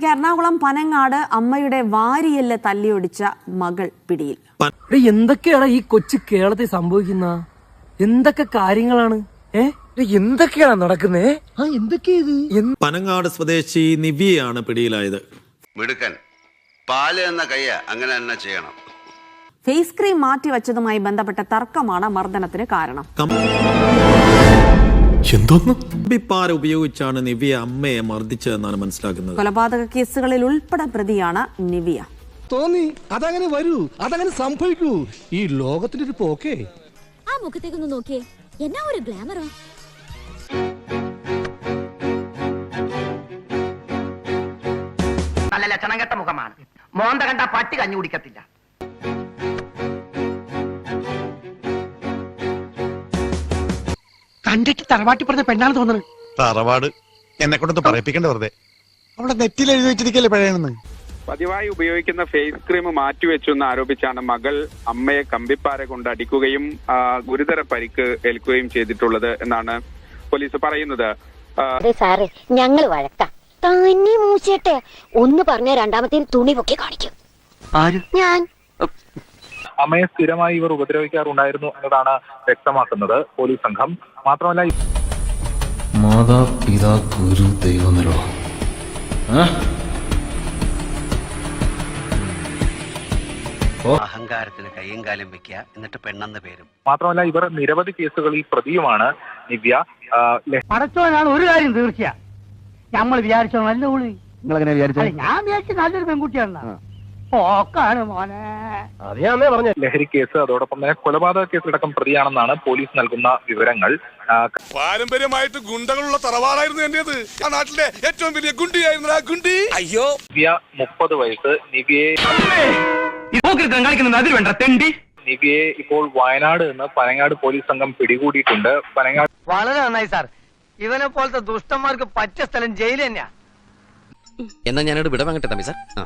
ഇതിനിടയ്ക്ക് എറണാകുളം പനങ്ങാട് അമ്മയുടെ വാരിയല്ല തല്ലിയൊടിച്ച മകൾ പിടിയിൽ. എന്തൊക്കെയാണ് ഈ കൊച്ചു കേരളത്തിൽ സംഭവിക്കുന്ന? എന്തൊക്കെ കാര്യങ്ങളാണ്? ഏ? എന്തൊക്കെയാണ് നടക്കുന്നേ? ആ എന്തൊക്കെയത് പനങ്ങാട് സ്വദേശി നിവിയാണ് പിടിയിലായത്. മിടുക്കൻ. പാൽ എന്ന കയ്യ അങ്ങനെ തന്നെ ചെയ്യണം. ഫേസ് ക്രീം മാറ്റി വെച്ചതുമായി ബന്ധപ്പെട്ട തർക്കമാണ് മർദ്ദനത്തിന് കാരണം. കമ്പിപ്പാര ഉപയോഗിച്ചാണ് നിവ്യ അമ്മയെ മർദ്ദിച്ചതെന്നാണ് മനസ്സിലാക്കുന്നത്. കൊലപാതക കേസുകളിൽ ഉൾപ്പെടെ പ്രതിയാണ് നിവിയ. തോന്നി. അതങ്ങനെ വരൂ. അതങ്ങനെ സംഭവിക്കൂ. ഈ ലോകത്തിന്റെ ഒരു പോക്കേ. ആ മുഖത്തേക്കൊന്ന് നോക്കിയേ. എന്നാ ഒരു ഗ്ലാമറാ? നല്ല ലക്ഷണം കെട്ട മുഖമാണ്. മോന്ത കണ്ട പട്ടി കഞ്ഞു കുടിക്കത്തില്ല. കണ്ടിട്ട് തറവാട്ടി പറഞ്ഞ പെണ്ണാണ് തോന്നുന്നത് തറവാട്. എന്നെ കൊണ്ടൊന്ന് പറയിപ്പിക്കണ്ട വെറുതെ. അവിടെ നെറ്റിൽ എഴുതി വെച്ചിരിക്കല്ലേ പഴയണെന്ന്? പതിവായി ഉപയോഗിക്കുന്ന ഫേസ് ക്രീം മാറ്റിവെച്ചു എന്ന് ആരോപിച്ചാണ് മകൾ അമ്മയെ കമ്പിപ്പാര കൊണ്ട് അടിക്കുകയും ഗുരുതര പരിക്ക് ഏൽക്കുകയും ചെയ്തിട്ടുള്ളത് എന്നാണ് പോലീസ് പറയുന്നത്. സാറേ ഞങ്ങൾ വഴക്കാം. തന്നെ മൂച്ചേട്ടെ ഒന്ന് പറഞ്ഞ രണ്ടാമത്തെ തുണി പൊക്കി കാണിക്കും. ആര്? ഞാൻ. അമ്മയെ സ്ഥിരമായി ഇവർ ഉപദ്രവിക്കാറുണ്ടായിരുന്നു എന്നതാണ് വ്യക്തമാക്കുന്നത് പോലീസ് സംഘം. മാത്രമല്ല മാതാപിതാ ഗുരു ദൈവമല്ലോ. അഹങ്കാരത്തിന് കയ്യും കാലും വെക്കുക എന്നിട്ട് പെണ്ണെന്ന് പേരും. മാത്രമല്ല ഇവർ നിരവധി കേസുകളിൽ പ്രതിയുമാണ് നിവ്യ പടച്ചോനാണ് ഒരു കാര്യം തീർച്ചയാ. നമ്മൾ വിചാരിച്ചോ നല്ല ഉള്ളി നിങ്ങൾ വിചാരിച്ചു ഞാൻ വിചാരിച്ച നല്ലൊരു പെൺകുട്ടിയാണ് ഓക്കാണ് മോനെ. അറിയാമേ പറഞ്ഞ ലഹരി കേസ് അതോടൊപ്പം തന്നെ കൊലപാതക കേസിലടക്കം പ്രതിയാണെന്നാണ് പോലീസ് നൽകുന്ന വിവരങ്ങൾ. പാരമ്പര്യമായിട്ട് ഗുണ്ടകളുള്ള തറവാടായിരുന്നു എന്റേത്. ആ നാട്ടിലെ ഏറ്റവും വലിയ ഗുണ്ടിയായിരുന്നു ആ ഗുണ്ടി. അയ്യോ. നിവ്യ മുപ്പത് വയസ്സ്. നിവ്യയെ കളിക്കുന്നത് അതിൽ വേണ്ട തെണ്ടി. നിവ്യയെ ഇപ്പോൾ വയനാട് നിന്ന് പനങ്ങാട് പോലീസ് സംഘം പിടികൂടിയിട്ടുണ്ട്. പനങ്ങാട് വളരെ നന്നായി സാർ. ഇവനെ പോലത്തെ ദുഷ്ടന്മാർക്ക് പറ്റിയ സ്ഥലം ജയിൽ തന്നെയാ. എന്നാ ഞാനോട് വിടവാങ്ങട്ടെ തമ്പി സാർ? ആ.